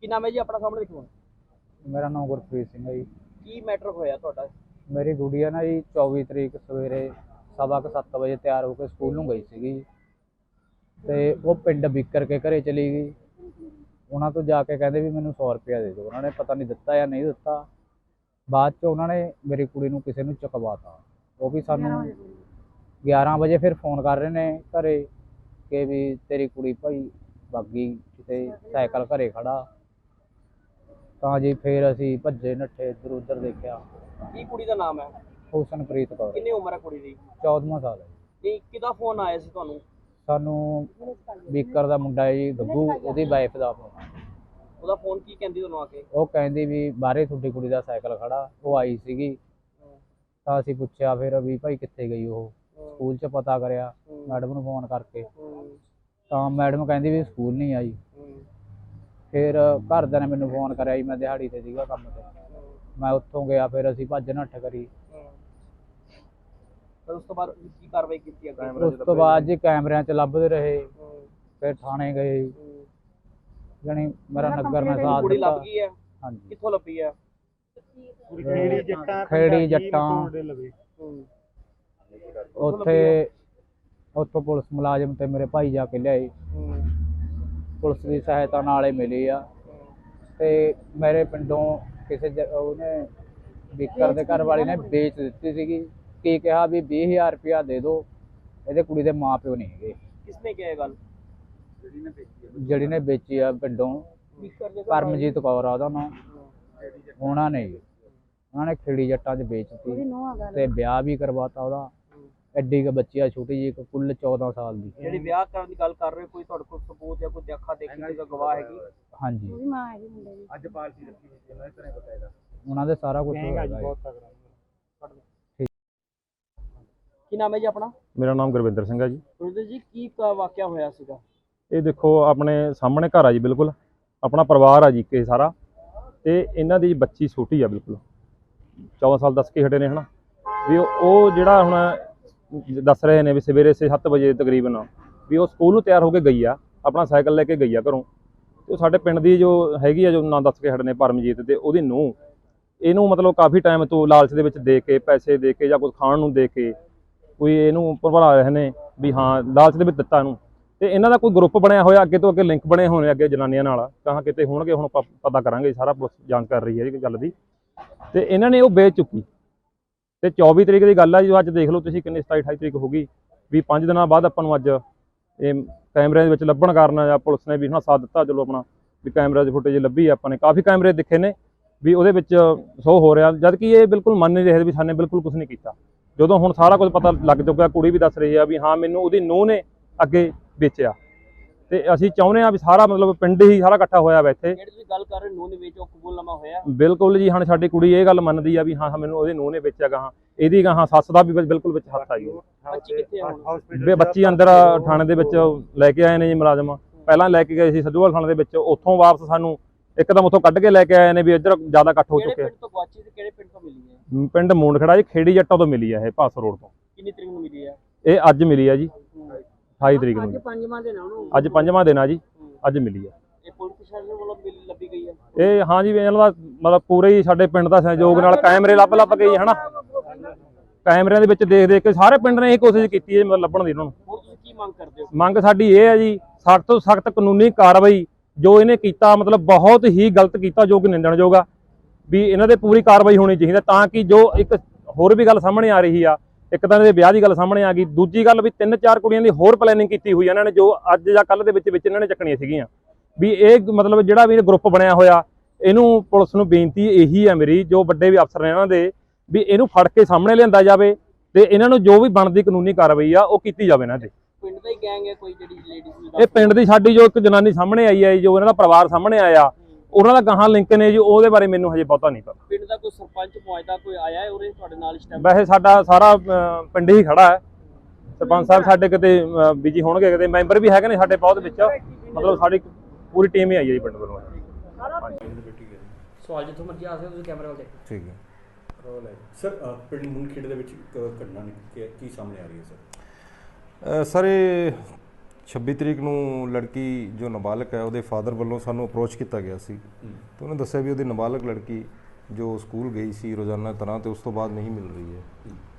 ਕੀ ਨਾਮ ਹੈ ਜੀ ਆਪਣਾ ਸਾਹਮਣੇ ਦੇਖੋ। ਮੇਰਾ ਨਾਮ ਗੁਰਪ੍ਰੀਤ ਸਿੰਘ ਹੈ ਜੀ। ਕੀ ਮੈਟਰ ਹੋਇਆ ਤੁਹਾਡਾ? ਮੇਰੀ ਗੁੜੀਆ ਨਾ ਜੀ 24 ਤਰੀਕ ਸਵੇਰੇ ਸਵਾ ਕੁ ਸੱਤ ਵਜੇ ਤਿਆਰ ਹੋ ਕੇ ਸਕੂਲ ਨੂੰ ਗਈ ਸੀਗੀ। ਜੀ। ਤੇ ਉਹ ਪਿੰਡ ਵਿਕਰ ਕੇ ਘਰੇ ਚਲੀ ਗਈ। ਉਹਨਾਂ ਤੋਂ ਜਾ ਕੇ ਕਹਿੰਦੇ ਵੀ ਮੈਨੂੰ 100 ਰੁਪਇਆ ਦੇ ਦਿਓ। ਉਹਨਾਂ ਨੇ ਪਤਾ ਨਹੀਂ ਦਿੱਤਾ ਜਾਂ ਨਹੀਂ ਦਿੱਤਾ। ਬਾਅਦ ਚ ਉਹਨਾਂ ਨੇ ਮੇਰੀ ਕੁੜੀ ਨੂੰ ਕਿਸੇ ਨੂੰ ਚੁਕਵਾਤਾ। ਉਹ ਵੀ ਸਾਨੂੰ 11 ਵਜੇ ਫਿਰ ਫੋਨ ਕਰ ਰਹੇ ਨੇ ਘਰੇ। ਕਿ ਵੀ ਤੇਰੀ ਕੁੜੀ ਭਾਈ ਬਾਗੀ ਕਿਤੇ ਸਾਈਕਲ ਘਰੇ ਖੜਾ। ਤਾਂ ਜੀ ਫਿਰ ਅਸੀਂ ਭੱਜੇ ਨੱਠੇ ਇੱਧਰ ਉੱਧਰ ਦੇਖਿਆ। ਕੀ ਕੁੜੀ ਦਾ ਨਾਮ ਹੈ? ਹੁਸਨਪ੍ਰੀਤ ਕੌਰ। ਕਿੰਨੀ ਉਮਰ ਹੈ ਕੁੜੀ ਦੀ? 14ਵਾਂ ਸਾਲ ਹੈ। ਨਹੀਂ ਕਿਹਦਾ ਫੋਨ ਆਇਆ ਸੀ ਤੁਹਾਨੂੰ? ਸਾਨੂੰ ਬੀਕਰ ਦਾ ਮੁੰਡਾ ਹੈ ਜੀ ਗੱਗੂ ਉਹਦੀ ਵਾਈਫ ਦਾ ਆ। ਉਹਦਾ ਫੋਨ ਕੀ ਕਹਿੰਦੀ ਤੁਹਾਨੂੰ ਆ ਕੇ? ਉਹ ਕਹਿੰਦੀ ਵੀ ਬਾਹਰੇ ਤੁਹਾਡੀ ਕੁੜੀ ਦਾ ਸਾਈਕਲ ਖੜਾ ਉਹ ਆਈ ਸੀਗੀ। ਤਾਂ ਅਸੀਂ ਪੁੱਛਿਆ ਫਿਰ ਵੀ ਭਾਈ ਕਿੱਥੇ ਗਈ ਉਹ? ਸਕੂਲ 'ਚ ਪਤਾ ਕਰਿਆ ਮੈਡਮ ਨੂੰ ਫੋਨ ਕਰਕੇ। ਤਾਂ ਮੈਡਮ ਕਹਿੰਦੀ ਵੀ ਸਕੂਲ ਨਹੀਂ ਆਈ। ਫਿਰ ਘਰਦਿਆਂ ਨੇ ਮੈਨੂੰ ਫੋਨ ਕਰਿਆ ਜੀ ਮੈਂ ਦਿਹਾੜੀ ਤੇ ਸੀਗਾ ਕੰਮ ਤੇ। ਮੈਂ ਉੱਥੋਂ ਗਿਆ ਫਿਰ ਅਸੀਂ ਭੱਜ ਨੱਠ ਕਰੀ। ਫਿਰ ਉਸ ਤੋਂ ਬਾਅਦ ਕੀ ਕਾਰਵਾਈ ਕੀਤੀ ਅੱਗੇ? ਉਸ ਤੋਂ ਬਾਅਦ ਜੀ ਕੈਮਰਿਆਂ 'ਚ ਲੱਭਦੇ ਰਹੇ। ਫਿਰ ਥਾਣੇ ਗਏ। ਜੀ। ਜਾਣੀ ਮੇਰਾ ਨਗਰ ਨੇ ਸਾਥ ਕੁੜੀ ਦਿੱਤਾ। ਲੱਭ ਗਈ ਹੈ ਹਾਂਜੀ। ਕਿੱਥੋਂ ਲੱਭੀ ਹੈ ਖੇੜੀ ਜੱਟਾਂ ਖੇੜੀ ਜੱਟਾਂ। ਉੱਥੇ ਉੱਥੋਂ ਪੁਲਿਸ ਮੁਲਾਜ਼ਮ ਤੇ ਮੇਰੇ ਭਾਈ ਜਾ ਕੇ ਲਿਆਏ। ਪੁਲਿਸ ਦੀ ਸਹਾਇਤਾ ਨਾਲ ਹੀ ਮਿਲੀ ਆ। ਤੇ ਮੇਰੇ ਪਿੰਡੋਂ ਕਿਸੇ ਜ- ਉਹਨੇ ਵਿਕਰ ਦੇ ਘਰ ਵਾਲੀ ਨੇ ਵੇਚ ਦਿੱਤੀ ਸੀਗੀ। ਕੀ ਕਿਹਾ ਵੀ 20000 ਰੁਪਇਆ ਦੇ ਦਿਓ ਇਹਦੇ ਕੁੜੀ ਦੇ ਮਾਪਿਓ ਨਹੀਂ ਹੈਗੇ। ਕਿਸਨੇ ਕਿਹਾ ਇਹ ਗੱਲ? ਜਿਹੜੀ ਨੇ ਵੇਚੀ ਆ। ਪਿੰਡੋਂ ਪਰਮਜੀਤ ਕੌਰ ਆ ਉਹਦਾ ਨਾਮ। ਉਹਨਾਂ ਨੇ ਜੀ। ਉਹਨਾਂ ਨੇ ਖੇੜੀ ਜੱਟਾਂ 'ਚ ਵੇਚਤੀ ਤੇ ਵਿਆਹ ਵੀ ਕਰਵਾਤਾ ਉਹਦਾ। ਐਡੀ ਕੁ ਬੱਚੀ ਆ ਛੋਟੀ ਜੀ ਕੁੱਲ 14 ਸਾਲ ਦੀ। ਜਿਹੜੀ ਵਿਆਹ ਕਰਨ ਦੀ ਗੱਲ ਕਰ ਰਹੇ ਹੋ ਕੋਈ ਤੁਹਾਡੇ ਕੋਲ ਸਬੂਤ ਜਾਂ ਕੋਈ ਦੇਖਾ ਦੇਖੀ ਦੀ ਗਵਾਹ ਹੈਗੀ? ਹਾਂਜੀ। ਮਾਂ ਹੈ ਜੀ ਮੁੰਡੇ ਦੀ। ਉਹਨਾਂ ਦੇ ਸਾਰਾ ਕੁਝ ਹੈਗਾ ਜੀ। ਕੀ ਨਾਮ ਹੈ ਜੀ ਆਪਣਾ? ਮੇਰਾ ਨਾਮ ਗੁਰਵਿੰਦਰ ਸਿੰਘ ਹੈ ਜੀ। ਗੁਰਦੇ ਜੀ ਕੀ ਕ- ਵਾਕਿਆ ਹੋਇਆ ਸੀਗਾ? ਇਹ ਦੇਖੋ ਆਪਣੇ ਸਾਹਮਣੇ ਘਰ ਆ ਜੀ ਬਿਲਕੁਲ। ਆਪਣਾ ਪਰਿਵਾਰ ਆ ਜੀ ਕੇ ਸਾਰਾ। ਤੇ ਇਹਨਾਂ ਦੀ ਬੱਚੀ ਛੋਟੀ ਆ ਬਿਲਕੁਲ। 14 ਸਾਲ ਦੱਸ ਕੇ ਹਟੇ ਨੇ ਹਨਾ। ਵੀ ਉਹ ਉਹ ਜਿਹੜਾ ਹੁਣ ਦੱਸ ਰਹੇ ਨੇ ਵੀ ਸਵੇਰੇ 6-7 ਵਜੇ ਤਕਰੀਬਨ ਵੀ ਉਹ ਸਕੂਲ ਨੂੰ ਤਿਆਰ ਹੋ ਕੇ ਗਈ ਆ, ਆਪਣਾ ਸਾਈਕਲ ਲੈ ਕੇ ਗਈ ਆ ਘਰੋਂ। ਤੇ ਉਹ ਸਾਡੇ ਪਿੰਡ ਦੀ ਜੋ ਹੈਗੀ ਆ, ਜੋ ਨਾਂ ਦੱਸ ਕੇ ਹਟੇ ਪਰਮਜੀਤ ਤੇ ਉਹਦੀ ਨੂੰਹ। ਇਹਨੂੰ ਮਤਲਬ ਕਾਫੀ ਟਾਈਮ ਤੋਂ ਲਾਲਚ ਦੇ ਵਿੱਚ ਦੇ ਕੇ, ਪੈਸੇ ਦੇ ਕੇ ਜਾਂ ਕੁਝ ਖਾਣ ਨੂੰ ਦੇ ਕੇ ਕੋਈ ਇਹਨੂੰ ਭਰਵਾ ਰਹੇ ਨੇ ਵੀ ਹਾਂ, ਲਾਲਚ ਦੇ ਵਿੱਚ ਦਿੱਤਾ ਇਹਨੂੰ। ਤੇ ਇਹਨਾਂ ਦਾ ਕੋਈ ਗਰੁੱਪ ਬਣਿਆ ਹੋਇਆ, ਅੱਗੇ ਤੋਂ ਅੱਗੇ ਲਿੰਕ ਬਣੇ ਹੋਣੇ ਅੱਗੇ ਜਨਾਨੀਆਂ ਨਾਲ ਕਹਾਂ ਕਿਤੇ ਹੋਣਗੇ, ਹੁਣ ਪ- ਪਤਾ ਕਰਾਂਗੇ, ਸਾਰਾ ਪੁਲਿਸ ਜਾਂਚ ਕਰ ਰਹੀ ਹੈ ਇਹ ਗੱਲ ਦੀ। ਤੇ ਇਹਨਾਂ ਨੇ ਉਹ ਵੇਚ ਚੁੱਕੀ। ਤੇ 24 ਤਰੀਕ ਦੀ ਗੱਲ ਆ ਜੀ ਅੱਜ ਦੇਖ ਲਓ ਤੁਸੀਂ ਕਿੰਨੀ 27 28 ਤਰੀਕ ਹੋ ਗਈ। ਵੀ 5 ਦਿਨਾਂ ਬਾਅਦ ਆਪਾਂ ਨੂੰ ਅੱਜ ਇਹ ਕੈਮਰਿਆਂ ਦੇ ਵਿੱਚ ਲੱਭਣ ਕਾਰਨ ਜਾਂ ਪੁਲਿਸ ਨੇ ਵੀ ਹੁਣ ਸਾਥ ਦਿੱਤਾ, ਚਲੋ ਆਪਣਾ ਵੀ ਕੈਮਰਾ ਦੀ ਫੁਟੇਜ ਲੱਭੀ ਆਪਾਂ ਨੇ। ਕਾਫੀ ਕੈਮਰੇ ਦਿਖੇ ਨੇ ਵੀ ਉਹਦੇ ਵਿੱਚ ਸ਼ੋ ਹੋ ਰਿਹਾ। ਜਦ ਕਿ ਇਹ ਬਿਲਕੁਲ ਮੰਨ ਨਹੀਂ ਰਹੇ ਵੀ ਸਾਨੇ ਬਿਲਕੁਲ ਕੁਝ ਨਹੀਂ ਕੀਤਾ। ਜਦੋਂ ਹੁਣ ਸਾਰਾ ਕੁਝ ਪਤਾ ਲੱਗ ਚੁੱਕਿਆ, ਕੁੜੀ ਵੀ ਦੱਸ ਰਹੀ ਆ ਵੀ ਹਾਂ, ਮੈਨੂੰ ਉਹਦੀ ਨੂੰਹ ਨੇ ਅੱਗੇ ਵੇਚਿਆ। ਤੇ ਅਸੀਂ ਚਾਹੁੰਦੇ ਆ ਵੀ ਸਾਰਾ ਮਤਲਬ ਪਿੰਡ ਹੀ ਸਾਰਾ ਇਕੱਠਾ ਹੋਇਆ ਵਾ ਇੱਥੇ। ਜਿਹੜੀ ਤੁਸੀਂ ਗੱਲ ਕਰ ਰਹੇ ਨੂੰਹ ਨੇ ਵਿੱਚ ਉਹ ਕਬੂਲਨਾਮਾ ਹੋਇਆ? ਬਿਲਕੁਲ ਜੀ ਹਾਂ ਸਾਡੀ ਕੁੜੀ ਇਹ ਗੱਲ ਮੰਨਦੀ ਆ ਵੀ ਹਾਂ ਹਾਂ ਮੈਨੂੰ ਉਹਦੇ ਨੂੰਹ ਨੇ ਵੇਚਿਆ ਗਾ ਹਾਂ। ਇਹਦੀ ਗਾ ਹਾਂ ਸੱਸ ਦਾ ਵੀ ਬਿਲ- ਬਿਲਕੁਲ ਵਿੱਚ ਹੱਥ ਆ ਜੀ ਬੱਚੀ ਕਿੱਥੇ ਹੈ ਹੁਣ ਬੱਚੀ ਅੰਦਰ ਥਾਣੇ ਦੇ ਵਿੱਚ ਲੈ ਕੇ ਆਏ ਨੇ ਜੀ ਮੁਲਾਜ਼ਮ। ਪਹਿਲਾਂ ਲੈ ਕੇ ਗਏ ਸੀ ਸੱਜੂਵਾਲ ਥਾਣੇ ਦੇ ਵਿੱਚ ਉੱਥੋਂ ਵਾਪਸ ਸਾਨੂੰ ਇੱਕਦਮ ਉੱਥੋਂ ਕੱਢ ਕੇ ਲੈ ਕੇ ਆਏ ਨੇ ਵੀ ਇੱਧਰ ਜ਼ਿਆਦਾ ਇਕੱਠ ਹੋ ਕਿਹੜੇ ਚੁੱਕਿਆ ਪਿੰਡ ਤੋਂ ਗਵਾਚੀ ਤੇ ਕਿਹੜੇ ਪਿੰਡ ਤੋਂ ਮਿਲੀ ਹੈ? ਪਿੰਡ ਮੂੰਡਖੜਾ ਜੀ ਖੇੜੀ ਜੱਟਾਂ ਤੋਂ ਮਿਲੀ ਆ ਇਹ ਪਾਸ ਰੋਡ ਤੋਂ। ਕਿੰਨੀ ਤਰੀਕ ਨੂੰ ਮਿਲੀ ਹੈ? ਇਹ ਅੱਜ ਮਿਲੀ ਆ ਜੀ। 28 ਤਰੀਕ ਨੂੰ। ਪੰਜਵਾਂ ਦਿਨ ਆ ਉਹਨੂੰ। ਅੱਜ ਪੰਜਵਾਂ ਦਿਨ ਆ ਜੀ। ਅੱਜ ਮਿਲੀ ਆ। ਇਹ ਪੁਲਿਸ ਪ੍ਰਸ਼ਾਸਨ ਵੱਲੋਂ ਮਿਲ- ਲੱਭੀ ਗਈ ਹੈ ਇਹ ਹਾਂ ਜੀ ਇਹਨਾਂ ਦਾ ਮਤਲਬ ਪੂਰੇ ਹੀ ਸਾਡੇ ਪਿੰਡ ਦਾ ਸਹਿਯੋਗ ਨਾਲ ਕੈਮਰੇ ਲੱਭ ਲੱਭ ਕੇ ਹਨਾ? ਕੈਮਰਿਆਂ ਦੇ ਵਿੱਚ ਦੇਖ ਦੇਖ ਕੇ ਸਾਰੇ ਪਿੰਡ ਨੇ ਇਹ ਕੋਸ਼ਿਸ਼ ਕੀਤੀ ਹੈ ਮਤਲਬ ਲੱਭਣ ਦੀ ਇਹਨਾਂ ਨੂੰ। ਹੁਣ ਤੁਸੀਂ ਕੀ ਮੰਗ ਕਰਦੇ ਹੋ? ਮੰਗ ਸਾਡੀ ਇਹ ਹੈ ਜੀ ਸਖਤ ਤੋਂ ਸਖਤ ਕਾਨੂੰਨੀ ਕਾਰਵਾਈ ਜੋ ਇਹਨੇ ਕੀਤਾ ਮਤਲਬ ਬਹੁਤ ਹੀ ਗਲਤ ਕੀਤਾ ਜੋ ਕਿ ਨਿੰਦਣਯੋਗ ਆ ਵੀ ਇਹਨਾਂ ਦੇ ਪੂਰੀ ਕਾਰਵਾਈ ਹੋਣੀ ਚਾਹੀਦੀ ਹੈ ਤਾਂ ਕਿ ਜੋ ਇੱਕ ਹੋਰ ਵੀ ਗੱਲ ਸਾਹਮਣੇ ਆ ਰਹੀ ਆ ਇੱਕ ਤਾਂ ਇਹਦੇ ਵਿਆਹ ਦੀ ਗੱਲ ਸਾਹਮਣੇ ਆ ਗਈ ਦੂਜੀ ਗੱਲ ਵੀ ਤਿੰਨ ਚਾਰ ਕੁੜੀਆਂ ਦੀ ਹੋਰ ਪਲੈਨਿੰਗ ਕੀਤੀ ਹੋਈ ਇਹਨਾਂ ਨੇ ਜੋ ਅੱਜ ਜਾਂ ਕੱਲ ਦੇ ਵਿੱਚ ਵਿੱਚ ਇਹਨਾਂ ਨੇ ਚੱਕਣੀਆਂ ਸੀਗੀਆਂ। ਵੀ ਇਹ ਮਤਲਬ ਜਿਹੜਾ ਵੀ ਗਰੁੱਪ ਬਣਿਆ ਹੋਇਆ ਇਹਨੂੰ ਪੁਲਿਸ ਨੂੰ ਬੇਨਤੀ ਇਹੀ ਹੈ ਮੇਰੀ ਜੋ ਵੱਡੇ ਵੀ ਅਫਸਰ ਨੇ ਇਹਨਾਂ ਦੇ ਵੀ ਇਹਨੂੰ ਫੜ ਕੇ ਸਾਹਮਣੇ ਲਿਆਂਦਾ ਜਾਵੇ ਤੇ ਇਹਨਾਂ ਨੂੰ ਜੋ ਵੀ ਬਣਦੀ ਕਾਨੂੰਨੀ ਕਾਰਵਾਈ ਆ ਉਹ ਕੀਤੀ ਜਾਵੇ ਇਹਨਾਂ ਤੇ। ਪਿੰਡ ਦਾ ਹੀ ਗੈਂਗ ਹੈ ਕੋਈ ਜਿਹੜੀ ਲੇਡੀਜ਼ ਇਹ ਪਿੰਡ ਦੀ ਸਾਡੀ ਜੋ ਇੱਕ ਜਨਾਨੀ ਸਾਹਮਣੇ ਆਈ ਹੈ ਜੋ ਇਹਨਾਂ ਦਾ ਪਰਿਵਾਰ ਸਾਹਮਣੇ ਆਇਆ ਉਹਨਾਂ ਦਾ ਗਾਹਾਂ ਲਿੰਕ ਨੇ ਜੀ ਉਹਦੇ ਬਾਰੇ ਮੈਨੂੰ ਹਜੇ ਬਹੁਤਾ ਨਹੀਂ ਪਤਾ। ਪਿੰਡ ਦਾ ਕੋਈ ਸਰਪੰਚ ਮੁਆਇਦਾ ਕੋਈ ਆਇਆ ਹੈ ਉਰੇ ਤੁਹਾਡੇ ਨਾਲ ਇਸ ਟਾਈਮ ਵੈਸੇ ਸਾਡਾ ਸਾਰਾ ਅਹ, ਪਿੰਡ ਹੀ ਖੜਾ ਹੈ। ਸਰਪੰਚ ਸਾਹਿਬ ਸਾਡੇ ਕਿਤੇ ਬਿਜ਼ੀ ਹੋਣਗੇ ਕਿਤੇ ਮੈਂਬਰ ਵੀ ਹੈਗੇ ਨੇ ਸਾਡੇ ਬਹੁਤ ਵਿੱਚ। ਮਤਲਬ ਸਾਡੀ ਪੂਰੀ ਟੀਮ ਹੀ ਆਈ ਹੈ ਜੀ ਪਿੰਡ ਵੱਲੋਂ। ਸਵਾਲ ਜਿੱਥੋਂ ਮਰਜ਼ੀ ਆ ਸਕਦੇ ਤੁਸੀਂ ਕੈਮਰੇ ਵੱਲ ਦੇਖੋ। ਠੀਕ ਹੈ। ਸਰ ਅ, ਪਿੰਡ ਮੁੰਨਖੇੜੇ ਦੇ ਵਿੱਚ ਇੱਕ ਘਟਨਾ ਨਿਕ- ਕੀ ਕੀ ਸਾਹਮਣੇ ਆ ਰਹੀ ਹੈ ਸਰ? ਅ, ਸਰ ਇਹ 26 ਤਰੀਕ ਨੂੰ ਲੜਕੀ ਜੋ ਨਾਬਾਲਗ ਹੈ ਉਹਦੇ ਫਾਦਰ ਵੱਲੋਂ ਸਾਨੂੰ ਅਪਰੋਚ ਕੀਤਾ ਗਿਆ ਸੀ। ਤੇ ਉਹਨੇ ਦੱਸਿਆ ਵੀ ਉਹਦੀ ਨਾਬਾਲਗ ਲੜਕੀ ਜੋ ਸਕੂਲ ਗਈ ਸੀ ਰੋਜ਼ਾਨਾ ਤਰ੍ਹਾਂ ਤੇ ਉਸ ਤੋਂ ਬਾਅਦ ਨਹੀਂ ਮਿਲ ਰਹੀ ਹੈ।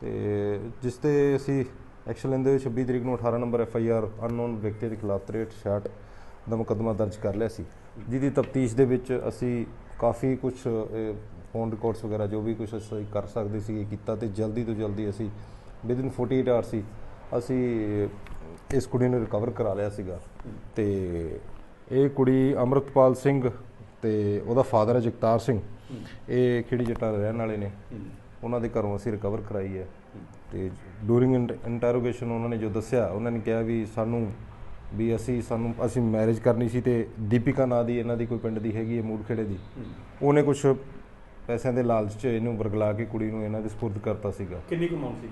ਤੇ ਜਿਸ ਤੇ ਅਸੀਂ ਐਕਸ਼ਨ ਲੈਂਦੇ ਹੋਏ 26 ਤਰੀਕ ਨੂੰ 18 number F I R unknown ਵਿਅਕਤੀ ਦੇ ਖਿਲਾਫ 63 66 ਦਾ ਮੁਕੱਦਮਾ ਦਰਜ ਕਰ ਲਿਆ ਸੀ। ਜਿਹਦੀ ਤਫਤੀਸ਼ ਦੇ ਵਿੱਚ ਅਸੀਂ ਕਾਫੀ ਕੁਝ ਫੋਨ ਰਿਕਾਰਡਸ ਵਗੈਰਾ ਜੋ ਵੀ ਕੁਝ ਅਸੀਂ ਕਰ ਸਕਦੇ ਸੀ ਕੀਤਾ ਤੇ ਜਲਦੀ ਤੋਂ ਜਲਦੀ ਅਸੀਂ ਵਿਦਿਨ 48 ਆਵਰ ਸੀ ਅਸੀਂ ਇਸ ਕੁੜੀ ਨੂੰ ਰਿਕਵਰ ਕਰਾ ਲਿਆ ਸੀਗਾ। ਤੇ ਇਹ ਕੁੜੀ ਅਮਰਤਪਾਲ ਸਿੰਘ ਤੇ ਉਹਦਾ ਫਾਦਰ ਹੈ ਜਗਤਾਰ ਸਿੰਘ। ਇਹ ਖੇੜੀ ਜੱਟਾਂ ਦੇ ਰਹਿਣ ਵਾਲੇ ਨੇ। ਉਹਨਾਂ ਦੇ ਘਰੋਂ ਅਸੀਂ ਰਿਕਵਰ ਕਰਾਈ ਹੈ। ਤੇ ਡੂਰਿੰਗ ਇੰਟਰੋਗੇਸ਼ਨ ਉਹਨਾਂ ਨੇ ਜੋ ਦੱਸਿਆ, ਉਹਨਾਂ ਨੇ ਕਿਹਾ ਵੀ ਸਾਨੂੰ ਵੀ ਅਸੀਂ ਸਾਨੂੰ ਅਸੀਂ ਮੈਰਿਜ ਕਰਨੀ ਸੀ ਤੇ ਦੀਪਿਕਾ ਨਾਂ ਦੀ ਇਹਨਾਂ ਦੀ ਕੋਈ ਪਿੰਡ ਦੀ ਹੈਗੀ ਹੈ ਮੂੜਖੇੜੇ ਦੀ। ਉਹਨੇ ਕੁਝ ਪੈਸਿਆਂ ਦੇ ਲਾਲਚ 'ਚ ਇਹਨੂੰ ਵਰਗਲਾ ਕੇ ਕੁੜੀ ਨੂੰ ਇਹਨਾਂ ਦੇ ਸਪੁਰਦ ਕਰਤਾ ਸੀਗਾ। ਕਿੰਨੀ ਕੁ ਅਮਾਉਂਟ ਸੀ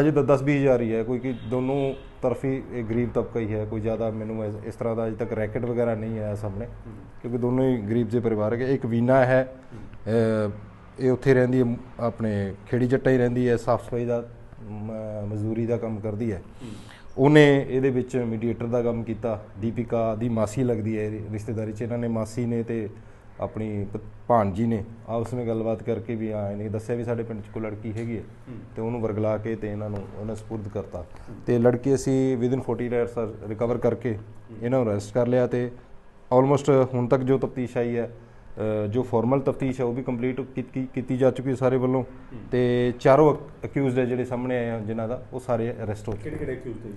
ਹਜੇ ਤਾਂ 10 20 ਹਜ਼ਾਰ ਹੀ ਹੈ, ਕੋਈ ਕਿ ਦੋਨੋਂ ਤਰਫੀ ਇਹ ਗਰੀਬ ਤਬਕਾ ਹੀ ਹੈ, ਕੋਈ ਜ਼ਿਆਦਾ ਮੈਨੂੰ ਇਸ ਤਰ੍ਹਾਂ ਦਾ ਅਜੇ ਤੱਕ ਰੈਕਟ ਵਗੈਰਾ ਨਹੀਂ ਆਇਆ ਸਾਹਮਣੇ, ਕਿਉਂਕਿ ਦੋਨੋਂ ਹੀ ਗਰੀਬ ਜਿਹੇ ਪਰਿਵਾਰ ਹੈ ਇੱਕ ਵੀਨਾ ਹੈ ਇਹ ਉੱਥੇ ਰਹਿੰਦੀ ਹੈ ਆਪਣੇ ਖੇੜੀ ਜੱਟਾ ਹੀ ਰਹਿੰਦੀ ਹੈ, ਸਾਫ਼ ਸਫ਼ਾਈ ਦਾ, ਮ- ਮਜ਼ਦੂਰੀ ਦਾ ਕੰਮ ਕਰਦੀ ਹੈ। ਉਹਨੇ ਇਹਦੇ ਵਿੱਚ ਮੀਡੀਏਟਰ ਦਾ ਕੰਮ ਕੀਤਾ, ਦੀਪਿਕਾ ਦੀ ਮਾਸੀ ਲੱਗਦੀ ਹੈ ਇਹਦੀ ਰਿਸ਼ਤੇਦਾਰੀ 'ਚ। ਇਹਨਾਂ ਨੇ ਮਾਸੀ ਨੇ ਤੇ ਆਪਣੀ ਭ- ਭਾਣਜੀ ਨੇ ਆਪਸ ਵਿੱਚ ਗੱਲਬਾਤ ਕਰਕੇ ਵੀ ਆ ਇਹਨੇ ਦੱਸਿਆ ਵੀ ਸਾਡੇ ਪਿੰਡ 'ਚ ਕੋਈ ਲੜਕੀ ਹੈਗੀ ਹੈ ਤੇ ਉਹਨੂੰ ਵਰਗਲਾ ਕੇ ਤੇ ਇਹਨਾਂ ਨੂੰ ਉਹਨਾਂ ਸਪੁਰਦ ਕਰਤਾ। ਤੇ ਲੜਕੀ ਅਸੀਂ ਵਿਦਿਨ 40 ਆਵਰਸ ਰਿਕਵਰ ਕਰਕੇ ਇਹਨਾਂ ਨੂੰ ਅਰੈਸਟ ਕਰ ਲਿਆ ਤੇ ਆਲਮੋਸਟ ਹੁਣ ਤੱਕ ਜੋ ਤਫਤੀਸ਼ ਆਈ ਹੈ ਜੋ ਫਾਰਮਲ ਤਫਤੀਸ਼ ਹੈ ਉਹ ਵੀ ਕੰਪਲੀਟ ਕੀਤੀ ਜਾ ਚੁੱਕੀ ਹੈ ਸਾਰੇ ਵੱਲੋਂ। ਤੇ ਚਾਰੋਂ ਅਕਿਊਜ਼ਡ ਹੈ ਜਿਹੜੇ ਸਾਹਮਣੇ ਆਏ ਆ ਜਿਨ੍ਹਾਂ ਦਾ ਉਹ ਸਾਰੇ ਅਰੈਸਟ ਹੋ ਚੁੱਕੇ ਕਿਹੜੇ ਕਿਹੜੇ ਅਕਿਊਜ਼ ਤੇ ਜੀ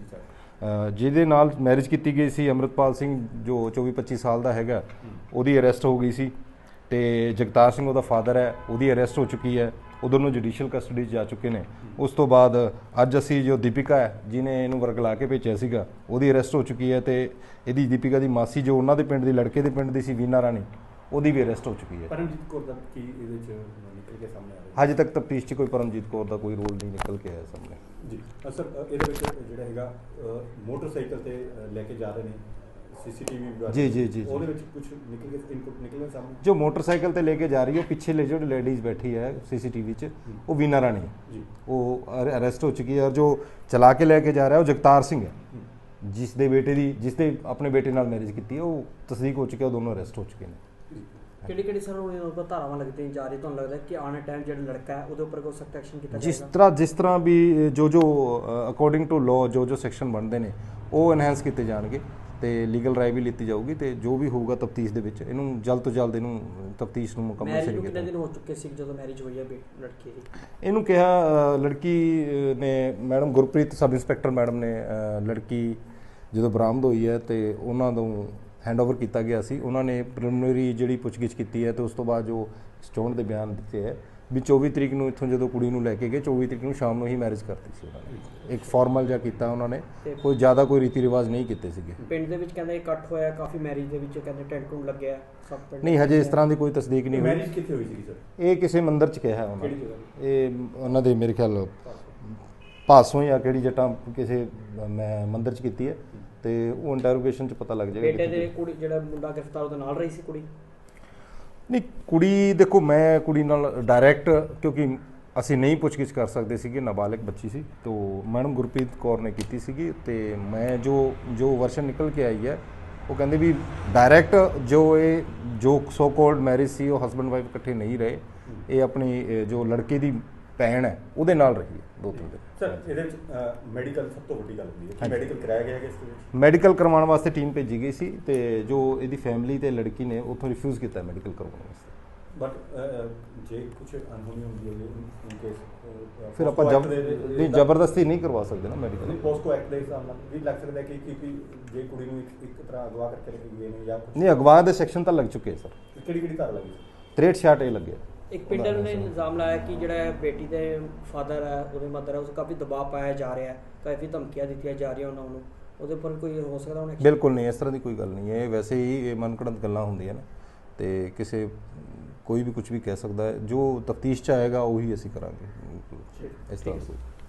ਜਿਹਦੇ ਨਾਲ ਮੈਰਿਜ ਕੀਤੀ ਗਈ ਸੀ ਅਮਰਤਪਾਲ ਸਿੰਘ, ਜੋ 24 25 ਸਾਲ ਦਾ ਹੈਗਾ, ਉਹਦੀ ਅਰੈਸਟ ਹੋ ਗਈ ਸੀ ਤੇ ਜਗਤਾਰ ਸਿੰਘ ਉਹਦਾ ਫਾਦਰ ਹੈ, ਉਹਦੀ ਅਰੈਸਟ ਹੋ ਚੁੱਕੀ ਹੈ ਉਹ ਨੂੰ ਜੁਡੀਸ਼ੀਅਲ ਕਸਟਡੀ 'ਚ ਜਾ ਚੁੱਕੇ ਨੇ। ਉਸ ਤੋਂ ਬਾਅਦ ਅੱਜ ਅਸੀਂ ਜੋ ਦੀਪਿਕਾ ਹੈ ਜਿਨੇ ਇਹਨੂੰ ਵਰਗਲਾ ਕੇ ਭੇਜਿਆ ਸੀਗਾ, ਉਹਦੀ ਅਰੈਸਟ ਹੋ ਚੁੱਕੀ ਹੈ ਤੇ ਇਹਦੀ ਦੀਪਿਕਾ ਦੀ ਮਾਸੀ ਜੋ ਉਹਨਾਂ ਦੇ ਪਿੰਡ ਦੀ, ਲੜਕੇ ਦੇ ਪਿੰਡ ਦੀ ਸੀ, ਵੀਨਾ ਰਾਣੀ ਉਹਦੀ ਵੀ ਅਰੈਸਟ ਹੋ ਚੁੱਕੀ ਹੈ। ਪਰਮਜੀਤ ਕੌਰ ਦਾ ਕੀ ਇਹਦੇ ਚ ਨਿਕਲ ਕੇ ਸਾਹਮਣੇ ਆ ਰਿਹਾ ਹਜੇ ਤੱਕ ਤਫਤੀਸ਼ 'ਚ ਕੋਈ ਪਰਮਜੀਤ ਕੌਰ ਦਾ ਕੋਈ ਰੋਲ ਨਹੀਂ ਨਿਕਲ ਕੇ ਆਇਆ ਸਾਹਮਣੇ। ਜੀ ਅ, ਸਰ ਅ, ਇਹਦੇ ਵਿੱਚ ਜਿਹੜਾ ਹੈਗਾ ਅ, ਮੋਟਰਸਾਈਕਲ ਤੇ ਅ, ਲੈ ਕੇ ਜਾ ਰਹੇ ਨੇ ਸੀਸੀਟੀਵੀ ਵੀ ਜੀ, ਜੀ, ਜੀ, ਜੀ। ਉਹਦੇ ਵਿੱਚ ਕੁਝ ਨਿਕਲ ਕੇ ਇਨਪੁਟ ਨਿਕਲੇ ਸਾਹਮਣੇ? ਜੋ ਮੋਟਰਸਾਈਕਲ ਤੇ ਲੈ ਕੇ ਜਾ ਰਹੀ ਹੈ ਉਹ ਪਿੱਛੇ ਲੈ ਜਿਹੜੀ ਲੇਡੀਜ਼ ਬੈਠੀ ਹੈ ਸੀਸੀਟੀਵੀ 'ਚ ਉਹ ਵੀਨਾ ਰਾਣੀ ਹੈ ਜੀ। ਉਹ ਅਰੈਸਟ ਹੋ ਚੁੱਕੀ ਹੈ ਔਰ ਜੋ ਚਲਾ ਕੇ ਲੈ ਕੇ ਜਾ ਰਿਹਾ ਉਹ ਜਗਤਾਰ ਸਿੰਘ ਹੈ। ਜਿਸ ਦੇ ਬੇਟੇ ਦੀ ਜਿਸ ਦੇ ਆਪਣੇ ਬੇਟੇ ਨਾਲ ਮੈਰਿਜ ਕੀਤੀ ਹੈ ਉਹ ਤਸਦੀਕ ਹੋ ਚੁੱਕੀ ਹੈ ਉਹ ਦੋਨੋਂ ਅਰੈਸਟ ਹੋ ਚੁੱਕੇ ਨੇ। ਕਿਹੜੀ ਕਿਹੜੀ ਸਰ ਉਹਨਾਂ ਉੱਪਰ ਧਾਰਾਵਾਂ ਲੱਗਦੀਆਂ ਜਾ ਰਹੀ ਤੁਹਾਨੂੰ ਲੱਗਦਾ ਕਿ ਆਉਣ ਟਾਈਮ ਜਿਹੜਾ ਲੜਕਾ ਹੈ ਉਹਦੇ ਉੱਪਰ ਕੋਈ ਸਖਤ ਐਕਸ਼ਨ ਕੀਤਾ ਜਿਸ ਜਾਏਗਾ? ਤਰ੍ਹਾਂ ਜਿਸ ਤਰ੍ਹਾਂ ਵੀ ਜੋ ਜੋ ਅਕੋਰਡਿੰਗ ਟੂ ਲਾਅ ਜੋ ਜੋ ਸੈਕਸ਼ਨ ਬਣਦੇ ਨੇ ਉਹ ਐਨਹਾਂਸ ਕੀਤੇ ਜਾਣਗੇ ਤੇ ਲੀਗਲ ਰਾਏ ਵੀ ਲਿੱਤੀ ਜਾਊਗੀ ਤੇ ਜੋ ਵੀ ਹੋਊਗਾ ਤਫਤੀਸ਼ ਦੇ ਵਿੱਚ ਇਹਨੂੰ ਜਲਦ ਤੋਂ ਜਲਦ ਇਹਨੂੰ ਤਫਤੀਸ਼ ਨੂੰ ਮੁਕੰਮਲ ਸਿਰੇ ਕਿੰਨੇ ਦਿਨ ਹੋ ਚੁੱਕੇ ਸੀ ਜਦੋਂ ਮੈਰਿਜ ਹੋਈ ਹੈ ਲੜਕੀ ਦੀ? ਇਹਨੂੰ ਕਿਹਾ ਲੜਕੀ ਨੇ madam Gurpreet sub inspector madam ਨੇ ਲੜਕੀ ਜਦੋਂ ਬਰਾਮਦ ਹੋਈ ਹੈ ਤੇ ਉਹਨਾਂ ਨੂੰ ਹੈਂਡਓਵਰ ਕੀਤਾ ਗਿਆ ਸੀ। ਉਹਨਾਂ ਨੇ ਪ੍ਰੀਲਿਮਿਨਰੀ ਜਿਹੜੀ ਪੁੱਛਗਿੱਛ ਕੀਤੀ ਹੈ ਤੇ ਉਸ ਤੋਂ ਬਾਅਦ ਜੋ ਸਟੋਨ ਦੇ ਬਿਆਨ ਦਿੱਤੇ ਹੈ ਵੀ 24 ਤਰੀਕ ਨੂੰ ਇੱਥੋਂ ਜਦੋਂ ਕੁੜੀ ਨੂੰ ਲੈ ਕੇ ਗਏ 24 ਤਰੀਕ ਨੂੰ ਸ਼ਾਮ ਨੂੰ ਹੀ ਮੈਰਿਜ ਕਰਤੀ ਸੀ ਉਹਨਾਂ ਨੇ। ਇੱਕ ਫਾਰਮਲ ਜਿਹਾ ਕੀਤਾ ਉਹਨਾਂ ਨੇ। ਕੋਈ ਜ਼ਿਆਦਾ ਕੋਈ ਰੀਤੀ ਰਿਵਾਜ ਨਹੀਂ ਕੀਤੇ ਸੀਗੇ। ਪਿੰਡ ਦੇ ਵਿੱਚ ਕਹਿੰਦੇ ਇਕੱਠ ਹੋਇਆ ਕਾਫੀ ਮੈਰਿਜ ਦੇ ਵਿੱਚ ਕਹਿੰਦੇ ਟੈਂਟ ਟੂਨ ਲੱਗਿਆ ਸਭ ਪਿੰਡ ਨਹੀਂ ਹਜੇ ਇਸ ਤਰ੍ਹਾਂ ਦੀ ਕੋਈ ਤਸਦੀਕ ਨਹੀਂ ਹੋਈ। ਮੈਰਿਜ ਕਿੱਥੇ ਹੋਈ ਸੀ ਸਰ? ਇਹ ਕਿਸੇ ਮੰਦਿਰ 'ਚ ਕਿਹਾ ਉਹਨਾਂ ਨੇ। ਇਹ ਉਹਨਾਂ ਦੇ ਮੇਰੇ ਖਿਆਲ ਭਾਸੋਂ ਜਾਂ ਕਿਹੜੀ ਜਟਾਂ ਕਿਸੇ ਮੈਂ ਮੰਦਿਰ 'ਚ ਕੀਤੀ ਹੈ। ਤੇ ਉਹ ਇੰਟਰੋਗੇਸ਼ਨ 'ਚ ਪਤਾ ਲੱਗ ਜਾਏਗਾ ਬੇਟੇ ਦੇ ਕੁੜੀ ਜਿਹੜਾ ਮੁੰਡਾ ਗ੍ਰਿਫਤਾਰ ਉਹਦੇ ਨਾਲ ਰਹੀ ਸੀ ਕੁੜੀ? ਨਹੀਂ ਕੁੜੀ ਦੇਖੋ ਮੈਂ ਕੁੜੀ ਨਾਲ ਡਾਇਰੈਕਟ ਕਿਉਂਕਿ ਅਸੀਂ ਨਹੀਂ ਪੁੱਛਗਿੱਛ ਕਰ ਸਕਦੇ ਸੀਗੇ ਨਾਬਾਲਗ ਬੱਚੀ ਸੀ ਤੋਂ ਮੈਡਮ ਗੁਰਪ੍ਰੀਤ ਕੌਰ ਨੇ ਕੀਤੀ ਸੀਗੀ ਤੇ ਮੈਂ ਜੋ ਜੋ ਵਰਸ਼ਨ ਨਿਕਲ ਕੇ ਆਈ ਹੈ ਉਹ ਕਹਿੰਦੇ ਵੀ ਡਾਇਰੈਕਟ ਜੋ ਇਹ ਜੋ ਸੋ ਕੋਲਡ ਮੈਰਿਜ ਸੀ ਉਹ ਹਸਬੰਡ ਵਾਈਫ ਇਕੱਠੇ ਨਹੀਂ ਰਹੇ ਇਹ ਆਪਣੀ ਜੋ ਲੜਕੇ ਦੀ ਭੈਣ ਹੈ ਉਹਦੇ ਨਾਲ ਰਹੀ ਦੋ ਤਿੰਨ ਦਿਨ। ਸਰ ਇਹਦੇ ਵਿੱਚ ਮੈਡੀਕਲ ਸਭ ਤੋਂ ਵੱਡੀ ਗੱਲ ਹੁੰਦੀ ਹੈ। ਕਿ ਮੈਡੀਕਲ ਕਰਾਇਆ ਗਿਆ ਹੈ ਇਸ ਵਿੱਚ? ਮੈਡੀਕਲ ਕਰਵਾਉਣ ਵਾਸਤੇ ਟੀਮ ਭੇਜੀ ਗਈ ਸੀ ਤੇ ਜੋ ਇਹਦੀ ਫੈਮਿਲੀ ਤੇ ਲੜਕੀ ਨੇ ਉੱਥੋਂ ਰਿਫਿਊਜ਼ ਕੀਤਾ ਮੈਡੀਕਲ ਕਰਵਾਉਣ ਵਾਸਤੇ। ਬਟ ਜੇ ਕੁਝ ਅਨਹੋਣੀ ਹੁੰਦੀ ਹੈ ਇਨ ਕੇਸ ਫਿਰ ਆਪਾਂ ਨਹੀਂ ਜ਼ਬਰਦਸਤੀ ਨਹੀਂ ਕਰਵਾ ਸਕਦੇ ਨਾ ਮੈਡੀਕਲ ਪੋਸਕੋ ਐਕਟ ਦੇ ਹਿਸਾਬ ਨਾਲ ਵੀ ਲੱਗ ਸਕਦਾ ਹੈ ਕਿ ਕਿਉਂਕਿ ਜੇ ਕੁੜੀ ਨੂੰ ਇੱਕ ਇੱਕ ਤਰ੍ਹਾਂ ਅਗਵਾ ਕਰਕੇ ਕੇ ਗਏ ਨੇ ਜਾਂ ਕੁਝ ਨਹੀਂ ਅਗਵਾ ਦੇ ਸੈਕਸ਼ਨ ਤਾਂ ਲੱਗ ਚੁੱਕੇ ਸਰ। ਕਿਹੜੀ ਕਿਹੜੀ ਧਾਰਾ ਲੱਗੀ 63 66 ਇਹ ਲੱਗੇ ਇੱਕ ਪਿੰਡ ਨੇ ਇਲਜ਼ਾਮ ਲਾਇਆ ਕਿ ਜਿਹੜਾ ਬੇਟੀ ਦੇ ਫਾਦਰ ਹੈ ਉਹਦੇ ਮਦਰ ਹੈ ਉਸ ਕਾਫੀ ਦਬਾਅ ਪਾਇਆ ਜਾ ਰਿਹਾ ਹੈ ਕਾਫੀ ਧਮਕੀਆਂ ਦਿੱਤੀਆਂ ਜਾ ਰਹੀਆਂ ਉਹਨਾਂ ਨੂੰ। ਉਹਦੇ ਉੱਪਰ ਕੋਈ ਹੋ ਸਕਦਾ ਹੁਣ action? ਬਿਲਕੁਲ ਨਹੀਂ ਇਸ ਤਰ੍ਹਾਂ ਦੀ ਕੋਈ ਗੱਲ ਨਹੀਂ ਹੈ। ਇਹ ਵੈਸੇ ਹੀ ਇਹ ਮਨਕੜੰਤ ਗੱਲਾਂ ਹੁੰਦੀਆਂ ਨੇ ਤੇ ਕਿਸੇ ਕੋਈ ਵੀ ਕੁਝ ਵੀ ਕਹਿ ਸਕਦਾ ਹੈ। ਜੋ ਤਫਤੀਸ਼ ਚ ਆਏਗਾ ਉਹੀ ਅਸੀਂ ਕਰਾਂਗੇ। ਬਿਲਕੁਲ। ਇਸ ਤਰ੍ਹਾਂ ਦੀ ਕੋਈ